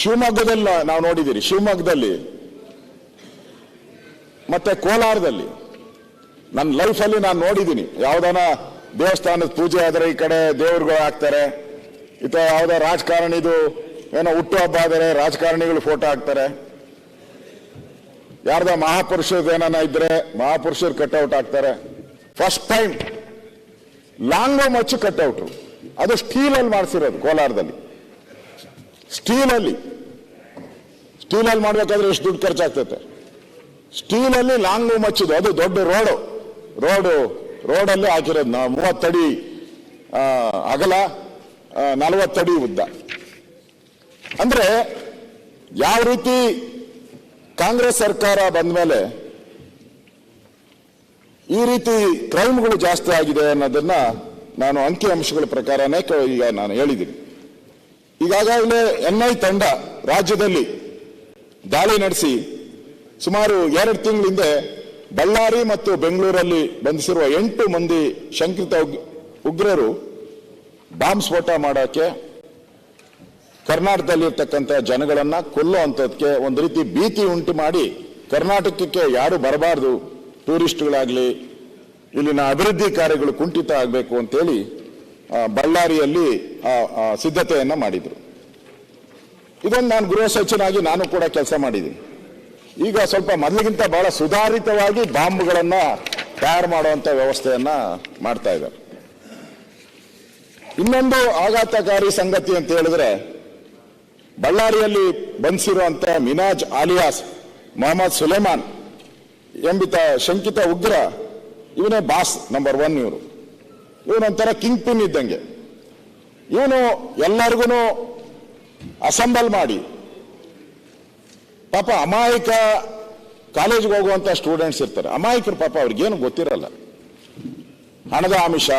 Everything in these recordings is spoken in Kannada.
ಶಿವಮೊಗ್ಗದಲ್ಲಿ ನಾವು ನೋಡಿದ್ದೀರಿ, ಶಿವಮೊಗ್ಗದಲ್ಲಿ ಮತ್ತೆ ಕೋಲಾರದಲ್ಲಿ. ನನ್ನ ಲೈಫಲ್ಲಿ ನಾನು ನೋಡಿದ್ದೀನಿ, ಯಾವ್ದಾನ ದೇವಸ್ಥಾನದ ಪೂಜೆ ಆದ್ರೆ ಈ ಕಡೆ ದೇವ್ರುಗಳು ಹಾಕ್ತಾರೆ ಇತ ಯಾವುದೋ ರಾಜಕಾರಣಿದು ಏನೋ ಹುಟ್ಟುಹಬ್ಬ ಆದರೆ ರಾಜಕಾರಣಿಗಳು ಫೋಟೋ ಹಾಕ್ತಾರೆ. ಯಾರ್ದ ಮಹಾಪುರುಷದ ಏನಾನ ಇದ್ರೆ ಮಹಾಪುರುಷರು ಕಟ್ಔಟ್ ಹಾಕ್ತಾರೆ. ಫಸ್ಟ್ ಟೈಮ್ ಲಾಂಗ್ ಮಚ್ಚು ಕಟ್ಔಟ್ ಅದು ಸ್ಟೀಲಲ್ಲಿ ಮಾಡಿಸಿರೋದು ಕೋಲಾರದಲ್ಲಿ. ಸ್ಟೀಲಲ್ಲಿ. ಸ್ಟೀಲಲ್ಲಿ ಮಾಡಬೇಕಾದ್ರೆ ಎಷ್ಟು ದುಡ್ಡು ಖರ್ಚಾಗ್ತೈತೆ. ಸ್ಟೀಲಲ್ಲಿ ಲಾಂಗ್ ಲೂಮ್ ಹಚ್ಚಿದ್ದು ಅದು ದೊಡ್ಡ ರೋಡು. ರೋಡು, ರೋಡಲ್ಲಿ ಹಾಕಿರೋದು ನಾವು. ಮೂವತ್ತಡಿ ಅಗಲ ನಲವತ್ತಡಿ ಉದ್ದ. ಅಂದ್ರೆ ಯಾವ ರೀತಿ ಕಾಂಗ್ರೆಸ್ ಸರ್ಕಾರ ಬಂದ ಮೇಲೆ ಈ ರೀತಿ ಕ್ರೈಮ್ಗಳು ಜಾಸ್ತಿ ಆಗಿದೆ ಅನ್ನೋದನ್ನ ನಾನು ಅಂಕಿ ಅಂಶಗಳ ಪ್ರಕಾರನೇ ಈಗ ನಾನು ಹೇಳಿದ್ದೀನಿ. ಈಗಾಗಲೇ ಎನ್ಐ ತಂಡ ರಾಜ್ಯದಲ್ಲಿ ದಾಳಿ ನಡೆಸಿ ಸುಮಾರು ಎರಡು ತಿಂಗಳ ಹಿಂದೆ ಬಳ್ಳಾರಿ ಮತ್ತು ಬೆಂಗಳೂರಲ್ಲಿ ಬಂಧಿಸಿರುವ ಎಂಟು ಮಂದಿ ಶಂಕಿತ ಉಗ್ರರು ಬಾಂಬ್ ಸ್ಫೋಟ ಮಾಡೋಕ್ಕೆ ಕರ್ನಾಟಕದಲ್ಲಿರ್ತಕ್ಕಂಥ ಜನಗಳನ್ನ ಕೊಲ್ಲುವಂಥದ್ದಕ್ಕೆ ಒಂದು ರೀತಿ ಭೀತಿ ಉಂಟು ಮಾಡಿ ಕರ್ನಾಟಕಕ್ಕೆ ಯಾರು ಬರಬಾರ್ದು ಟೂರಿಸ್ಟ್ಗಳಾಗಲಿ ಇಲ್ಲಿನ ಅಭಿವೃದ್ಧಿ ಕಾರ್ಯಗಳು ಕುಂಠಿತ ಆಗಬೇಕು ಅಂತೇಳಿ ಬಳ್ಳಾರಿಯಲ್ಲಿ ಸಿದ್ಧತೆಯನ್ನು ಮಾಡಿದರು. ಇದೊಂದು ನಾನು ಗೃಹ ಸಚಿವನಾಗಿ ನಾನು ಕೂಡ ಕೆಲಸ ಮಾಡಿದ್ದೀನಿ. ಈಗ ಸ್ವಲ್ಪ ಮೊದಲಿಗಿಂತ ಬಹಳ ಸುಧಾರಿತವಾಗಿ ಬಾಂಬ್ಗಳನ್ನು ತಯಾರು ಮಾಡುವಂಥ ವ್ಯವಸ್ಥೆಯನ್ನು ಮಾಡ್ತಾ ಇದ್ದಾರೆ. ಇನ್ನೊಂದು ಆಘಾತಕಾರಿ ಸಂಗತಿ ಅಂತ ಹೇಳಿದ್ರೆ, ಬಳ್ಳಾರಿಯಲ್ಲಿ ಬಂಧಿಸಿರುವಂತ ಮಿನಾಜ್ ಆಲಿಯಾಸ್ ಮೊಹಮ್ಮದ್ ಸುಲೇಮಾನ್, ಎಂಬಿತ ಶಂಕಿತ ಉಗ್ರ, ಇವನೇ ಬಾಸ್ ನಂಬರ್ ಒನ್ ಇವರು. ಇವನೊಂಥರ ಕಿಂಗ್ ಪಿನ್ ಇದ್ದಂಗೆ. ಇವನು ಎಲ್ಲರಿಗೂ ಅಸೆಂಬಲ್ ಮಾಡಿ. ಪಾಪ ಅಮಾಯಕ ಕಾಲೇಜ್ಗೆ ಹೋಗುವಂತ ಸ್ಟೂಡೆಂಟ್ಸ್ ಇರ್ತಾರೆ. ಅಮಾಯಕರು ಪಾಪ ಅವ್ರಿಗೇನು ಗೊತ್ತಿರಲ್ಲ. ಹಣದ ಆಮಿಷ,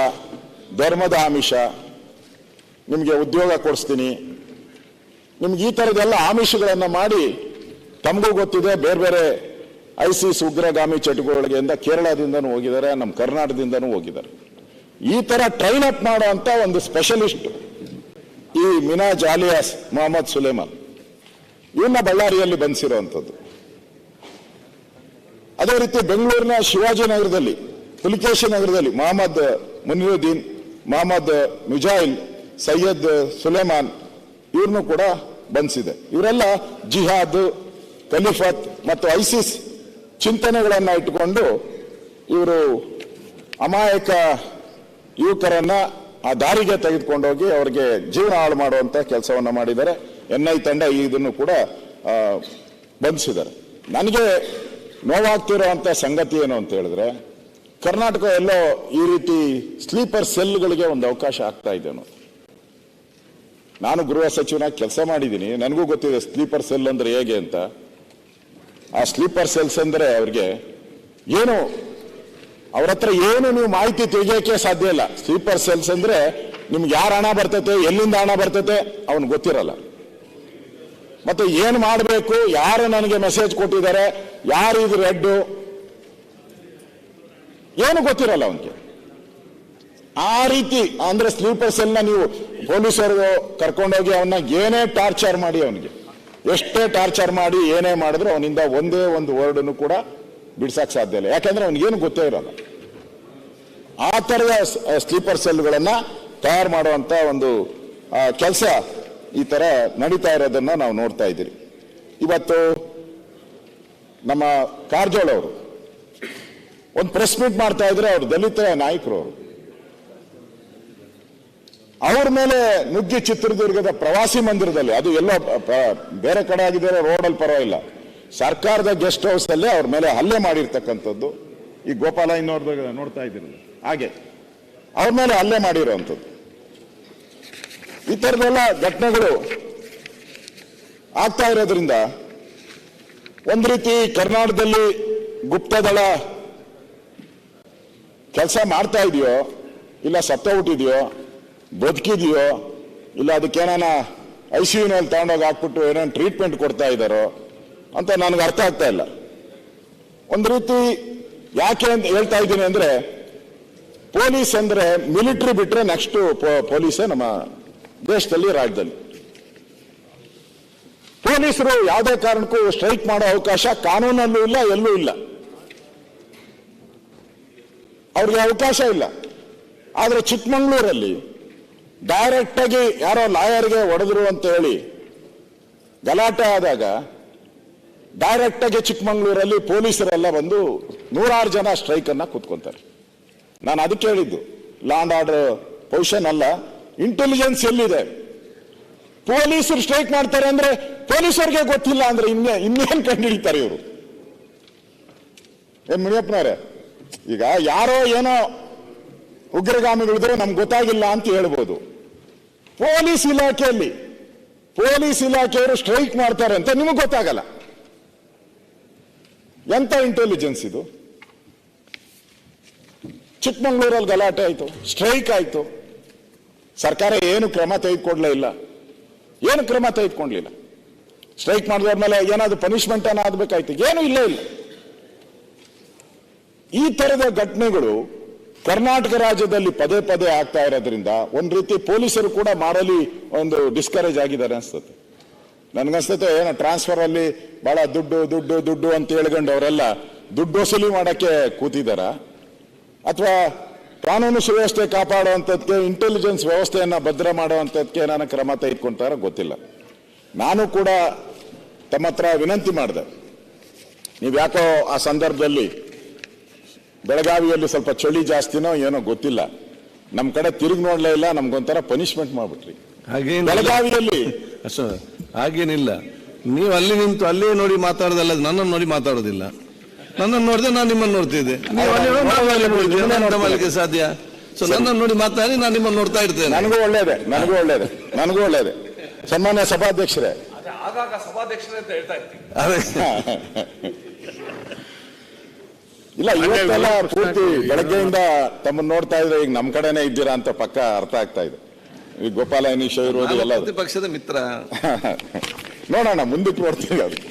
ಧರ್ಮದ ಆಮಿಷ, ನಿಮಗೆ ಉದ್ಯೋಗ ಕೊಡಿಸ್ತೀನಿ. ನಿಮ್ಗೆ ಈ ಥರದ್ದೆಲ್ಲ ಆಮಿಷಗಳನ್ನು ಮಾಡಿ ತಮಗೂ ಗೊತ್ತಿದೆ, ಬೇರೆ ಬೇರೆ ಐಸಿಸ್ ಉಗ್ರಗಾಮಿ ಚಟುವಟಿಕೆಯಿಂದ ಕೇರಳದಿಂದನೂ ಹೋಗಿದ್ದಾರೆ, ನಮ್ಮ ಕರ್ನಾಟಕದಿಂದನೂ ಹೋಗಿದ್ದಾರೆ. ಈ ತರ ಟ್ರೈನ್ ಅಪ್ ಮಾಡುವಂತ ಒಂದು ಸ್ಪೆಷಲಿಸ್ಟ್ ಈ ಮಿನಾಜ್ ಜಾಲಿಯಾಸ್ ಮೊಹಮ್ಮದ್ ಸುಲೇಮಾನ್. ಇವನ್ನ ಬಳ್ಳಾರಿಯಲ್ಲಿ ಬಂಧಿಸಿರುವಂಥದ್ದು ಅದೇ ರೀತಿ ಬೆಂಗಳೂರಿನ ಶಿವಾಜಿನಗರದಲ್ಲಿ ಪುಲಿಕೇಶಿ ನಗರದಲ್ಲಿ ಮೊಹಮ್ಮದ್ ಮುನಿರುದ್ದೀನ್, ಮೊಹಮ್ಮದ್ ಮುಜಾಯಿಲ್, ಸೈಯದ್ ಸುಲೇಮಾನ್ ಇವ್ರನ್ನು ಕೂಡ ಬಂಧಿಸಿದೆ ಇವರೆಲ್ಲ ಜಿಹಾದ್, ಖಲೀಫತ್ ಮತ್ತು ಐಸಿಸ್ ಚಿಂತನೆಗಳನ್ನ ಇಟ್ಟುಕೊಂಡು ಇವರು ಅಮಾಯಕ ಯುವಕರನ್ನ ಆ ದಾರಿಗೆ ತೆಗೆದುಕೊಂಡೋಗಿ ಅವರಿಗೆ ಜೀವನ ಹಾಳು ಮಾಡುವಂತ ಕೆಲಸವನ್ನ ಮಾಡಿದ್ದಾರೆ. ಎನ್ಐ ತಂಡ ಇದನ್ನು ಕೂಡ ಬಂಧಿಸಿದ್ದಾರೆ. ನನಗೆ ನೋವಾಗ್ತಿರೋಂಥ ಸಂಗತಿ ಏನು ಅಂತ ಹೇಳಿದ್ರೆ, ಕರ್ನಾಟಕ ಎಲ್ಲೋ ಈ ರೀತಿ ಸ್ಲೀಪರ್ ಸೆಲ್ಗಳಿಗೆ ಒಂದು ಅವಕಾಶ ಆಗ್ತಾ ಇದೆ ನಾನು ಗೃಹ ಸಚಿವನಾಗಿ ಕೆಲಸ ಮಾಡಿದ್ದೀನಿ. ನನಗೂ ಗೊತ್ತಿದೆ ಸ್ಲೀಪರ್ ಸೆಲ್ ಅಂದ್ರೆ ಹೇಗೆ ಅಂತ. ಆ ಸ್ಲೀಪರ್ ಸೆಲ್ಸ್ ಅಂದ್ರೆ ಅವ್ರಿಗೆ ಏನು ಅವ್ರ ಹತ್ರ ಏನು ನೀವು ಮಾಹಿತಿ ತೆಗಿಯೋಕೆ ಸಾಧ್ಯ ಇಲ್ಲ. ಸ್ಲೀಪರ್ ಸೆಲ್ಸ್ ಅಂದ್ರೆ ನಿಮ್ಗೆ ಯಾರು ಹಣ ಬರ್ತೈತೆ, ಎಲ್ಲಿಂದ ಹಣ ಬರ್ತೈತೆ ಅವನ್ ಗೊತ್ತಿರಲ್ಲ. ಮತ್ತೆ ಏನ್ ಮಾಡಬೇಕು, ಯಾರು ನನಗೆ ಮೆಸೇಜ್ ಕೊಟ್ಟಿದ್ದಾರೆ, ಯಾರು ಇದು ರೆಡ್ ಏನು ಗೊತ್ತಿರಲ್ಲ ಅವನಿಗೆ. ಆ ರೀತಿ ಅಂದ್ರೆ ಸ್ಲೀಪರ್ ಸೆಲ್ನ ನೀವು ಪೊಲೀಸರು ಕರ್ಕೊಂಡೋಗಿ ಅವನ್ನ ಏನೇ ಟಾರ್ಚರ್ ಮಾಡಿ ಅವನಿಗೆ. ಎಷ್ಟೇ ಟಾರ್ಚರ್ ಮಾಡಿ ಏನೇ ಮಾಡಿದ್ರು ಅವನಿಂದ ಒಂದೇ ಒಂದು ವರ್ಡನ್ನು ಕೂಡ ಬಿಡ್ಸಕ್ ಸಾಧ್ಯ ಇಲ್ಲ. ಯಾಕಂದ್ರೆ ಅವನಿಗೇನು ಗೊತ್ತೇ ಇರಲ್ಲ. ಆ ಥರದ ಸ್ಲೀಪರ್ ಸೆಲ್ಗಳನ್ನ ತಯಾರು ಮಾಡುವಂತ ಒಂದು ಕೆಲಸ ಈ ತರ ನಡೀತಾ ಇರೋದನ್ನ ನಾವು ನೋಡ್ತಾ ಇದ್ದೀರಿ. ಇವತ್ತು ನಮ್ಮ ಕಾರಜೋಳ ಅವರು ಒಂದು ಪ್ರೆಸ್ ಮೀಟ್ ಮಾಡ್ತಾ ಇದ್ರೆ ಅವರು ದಲಿತ ನಾಯಕರು ಅವರು. ಅವ್ರ ಮೇಲೆ ನುಗ್ಗಿ ಚಿತ್ರದುರ್ಗದ ಪ್ರವಾಸಿ ಮಂದಿರದಲ್ಲಿ, ಅದು ಎಲ್ಲೋ ಬೇರೆ ಕಡೆ ಆಗಿದ್ದಾರೆ ರೋಡಲ್ಲಿ ಪರವಾಗಿಲ್ಲ. ಸರ್ಕಾರದ ಗೆಸ್ಟ್ ಹೌಸಲ್ಲೇ ಅವ್ರ ಮೇಲೆ ಹಲ್ಲೆ ಮಾಡಿರ್ತಕ್ಕಂಥದ್ದು ಈ ಗೋಪಾಲ ಇನ್ನೋರ್ದ ನೋಡ್ತಾ ಇದ್ದೀರಲ್ಲ. ಹಾಗೆ ಅವ್ರ ಮೇಲೆ ಹಲ್ಲೆ ಮಾಡಿರೋವಂಥದ್ದು ಈ ಥರದೆಲ್ಲ ಘಟನೆಗಳು ಆಗ್ತಾ ಇರೋದ್ರಿಂದ ಒಂದು ರೀತಿ ಕರ್ನಾಟಕದಲ್ಲಿ ಗುಪ್ತದಳ ಕೆಲಸ ಮಾಡ್ತಾ ಇದೆಯೋ, ಇಲ್ಲ ಸತ್ತೋಗ್ಬಿಟ್ಟಿದೆಯೋ ಬದುಕಿದೆಯೋ, ಇಲ್ಲ ಅದಕ್ಕೇನಾನ ಐ ಸಿ ಯುನಲ್ಲಿ ತಗೊಂಡೋಗಿ ಹಾಕ್ಬಿಟ್ಟು ಏನೇನು ಟ್ರೀಟ್ಮೆಂಟ್ ಕೊಡ್ತಾ ಇದ್ದಾರೋ ಅಂತ ನನಗೆ ಅರ್ಥ ಆಗ್ತಾ ಇಲ್ಲ. ಒಂದು ರೀತಿ ಯಾಕೆ ಅಂತ ಹೇಳ್ತಾ ಇದ್ದೀನಿ ಅಂದರೆ, ಪೊಲೀಸ್ ಅಂದರೆ ಮಿಲಿಟ್ರಿ ಬಿಟ್ಟರೆ ನೆಕ್ಸ್ಟ್ ಪೊಲೀಸೇ ನಮ್ಮ ದೇಶದಲ್ಲಿ ರಾಜ್ಯದಲ್ಲಿ. ಪೊಲೀಸರು ಯಾವುದೇ ಕಾರಣಕ್ಕೂ ಸ್ಟ್ರೈಕ್ ಮಾಡೋ ಅವಕಾಶ ಕಾನೂನಲ್ಲೂ ಇಲ್ಲ, ಎಲ್ಲೂ ಇಲ್ಲ. ಅವ್ರಿಗೆ ಅವಕಾಶ ಇಲ್ಲ. ಆದರೆ ಚಿಕ್ಕಮಂಗ್ಳೂರಲ್ಲಿ ಡೈರೆಕ್ಟಾಗಿ ಯಾರೋ ಲಾಯರ್ಗೆ ಹೊಡೆದ್ರು ಅಂತ ಹೇಳಿ ಗಲಾಟೆ ಆದಾಗ ಡೈರೆಕ್ಟ್ ಆಗಿ ಚಿಕ್ಕಮಂಗ್ಳೂರಲ್ಲಿ ಪೊಲೀಸರೆಲ್ಲ ಬಂದು ನೂರಾರು ಜನ ಸ್ಟ್ರೈಕ್ ಅನ್ನ ಕೂತ್ಕೊಂತಾರೆ. ನಾನು ಅದಕ್ಕೆ ಹೇಳಿದ್ದು ಲಾ ಅಂಡ್ ಆರ್ಡರ್ ಪೊಸಿಷನ್ ಅಲ್ಲ ಇಂಟೆಲಿಜೆನ್ಸ್ ಎಲ್ಲಿದೆ? ಪೊಲೀಸರು ಸ್ಟ್ರೈಕ್ ಮಾಡ್ತಾರೆ ಅಂದ್ರೆ ಪೊಲೀಸರಿಗೆ ಗೊತ್ತಿಲ್ಲ ಅಂದ್ರೆ ಇನ್ನೇ ಇನ್ನೇನ್ ಕಂಡುಹಿಡಿತಾರೆ ಇವರು? ಏನ್ ಮುನಿಯಪ್ಪನವ್ರೆ, ಈಗ ಯಾರೋ ಏನೋ ಉಗ್ರಗಾಮಿಗಳಿದ್ರೆ ನಮ್ಗೆ ಗೊತ್ತಾಗಿಲ್ಲ ಅಂತ ಹೇಳ್ಬೋದು. ಪೊಲೀಸ್ ಇಲಾಖೆಯಲ್ಲಿ, ಪೊಲೀಸ್ ಇಲಾಖೆಯವರು ಸ್ಟ್ರೈಕ್ ಮಾಡ್ತಾರೆ ಅಂತ ನಿಮಗೆ ಗೊತ್ತಾಗಲ್ಲ. ಎಂತ ಇಂಟೆಲಿಜೆನ್ಸ್ ಇದು? ಚಿಕ್ಕಮಂಗ್ಳೂರಲ್ಲಿ ಗಲಾಟೆ ಆಯ್ತು ಸ್ಟ್ರೈಕ್ ಆಯ್ತು. ಸರ್ಕಾರ ಏನು ಕ್ರಮ ತೆಗೆದುಕೊಡ್ಲೇ ಇಲ್ಲ. ಏನು ಕ್ರಮ ತೆಗೆದುಕೊಂಡ್ಲಿಲ್ಲ. ಸ್ಟ್ರೈಕ್ ಮಾಡಿದ ಮೇಲೆ ಏನಾದ್ರು ಪನಿಷ್ಮೆಂಟ್ ಏನಾಗಬೇಕಾಯ್ತು ಏನು ಇಲ್ಲ ಇಲ್ಲ. ಈ ತರದ ಘಟನೆಗಳು ಕರ್ನಾಟಕ ರಾಜ್ಯದಲ್ಲಿ ಪದೇ ಪದೇ ಆಗ್ತಾ ಇರೋದ್ರಿಂದ ಒಂದು ರೀತಿ ಪೊಲೀಸರು ಕೂಡ ಮಾಡಲಿ ಒಂದು ಡಿಸ್ಕರೇಜ್ ಆಗಿದ್ದಾರೆ ಅನ್ಸ್ತದೆ ನನ್ಗನ್ಸ್ತತೆ, ಏನೋ ಟ್ರಾನ್ಸ್ಫರ್ ಅಲ್ಲಿ ಬಹಳ ದುಡ್ಡು ದುಡ್ಡು ದುಡ್ಡು ಅಂತ ಹೇಳ್ಕೊಂಡು ಅವರೆಲ್ಲ ದುಡ್ಡು ವಸೂಲಿ ಮಾಡಕ್ಕೆ ಕೂತಿದಾರ? ಅಥವಾ ಕಾನೂನು ಸುವ್ಯವಸ್ಥೆ ಕಾಪಾಡುವಂಥದ್ಕೆ ಇಂಟೆಲಿಜೆನ್ಸ್ ವ್ಯವಸ್ಥೆಯನ್ನು ಭದ್ರ ಮಾಡುವಂಥದ್ಕೆ ನಾನು ಕ್ರಮ ತೆಗೆದುಕೊಂತಾರ ಗೊತ್ತಿಲ್ಲ. ನಾನು ಕೂಡ ತಮ್ಮ ಹತ್ರ ವಿನಂತಿ ಮಾಡಿದೆ. ನೀವು ಯಾಕೋ ಆ ಸಂದರ್ಭದಲ್ಲಿ ಬೆಳಗಾವಿಯಲ್ಲಿ ಸ್ವಲ್ಪ ಚಳಿ ಜಾಸ್ತಿನೋ ಏನೋ ಗೊತ್ತಿಲ್ಲ. ನಮ್ಮ ಕಡೆ ತಿರುಗಿ ನೋಡ್ಲೇ ಇಲ್ಲ, ನಮ್ಗೊಂಥರ ಪನಿಷ್ಮೆಂಟ್ ಮಾಡ್ಬಿಟ್ರಿ. ಬೆಳಗಾವಿಯಲ್ಲಿ. ಅಷ್ಟೇ. ಹಾಗೇನಿಲ್ಲ. ನೀವು ಅಲ್ಲಿ ನಿಂತು ಅಲ್ಲೇ ನೋಡಿ ಮಾತಾಡೋದಲ್ಲ ನನ್ನನ್ನು ನೋಡಿ ಮಾತಾಡೋದಿಲ್ಲ. ನನ್ನನ್ನು ನೋಡಿದ್ರೆ ನಾನು ನಿಮ್ಮನ್ನು ನೋಡ್ತಿದ್ದೆ. ನೀವು ಮಾಡ್ಲಿಕ್ಕೆ ಸಾಧ್ಯ? ಸೊ ನನ್ನನ್ನು ನೋಡಿ ಮಾತಾಡಿ ನಾನು ನಿಮ್ಮನ್ನು ನೋಡ್ತಾ ಇರ್ತೇನೆ. ನನಗೂ ಒಳ್ಳೇದೆ ನನಗೂ ಒಳ್ಳೇದೆ ನನಗೂ ಒಳ್ಳೇದೆ. ಸನ್ಮಾನ್ಯ ಸಭಾಧ್ಯಕ್ಷರೇ. ಅದೇ ಆಗಾಗ ಸಭಾಧ್ಯಕ್ಷರೇ ಅಂತ ಹೇಳ್ತಾ ಇರ್ತೀವಿ ಇಲ್ಲ ಇವತ್ತೆಲ್ಲ ಪೂರ್ತಿ ಬೆಳಗ್ಗೆಯಿಂದ ತಮ್ಮನ್ನ ನೋಡ್ತಾ ಇದ್ರೆ ಈಗ ನಮ್ ಕಡೆನೆ ಇದ್ದೀರಾ ಅಂತ ಪಕ್ಕ ಅರ್ಥ ಆಗ್ತಾ ಇದೆ. ಈ ಗೋಪಾಲ ಅನೀಶ್ ಇರೋದು ಎಲ್ಲ ಪಕ್ಷದ ಮಿತ್ರ. ನೋಡೋಣ ಮುಂದಕ್ಕೆ ನೋಡ್ತೀವಿ ಅದಕ್ಕೆ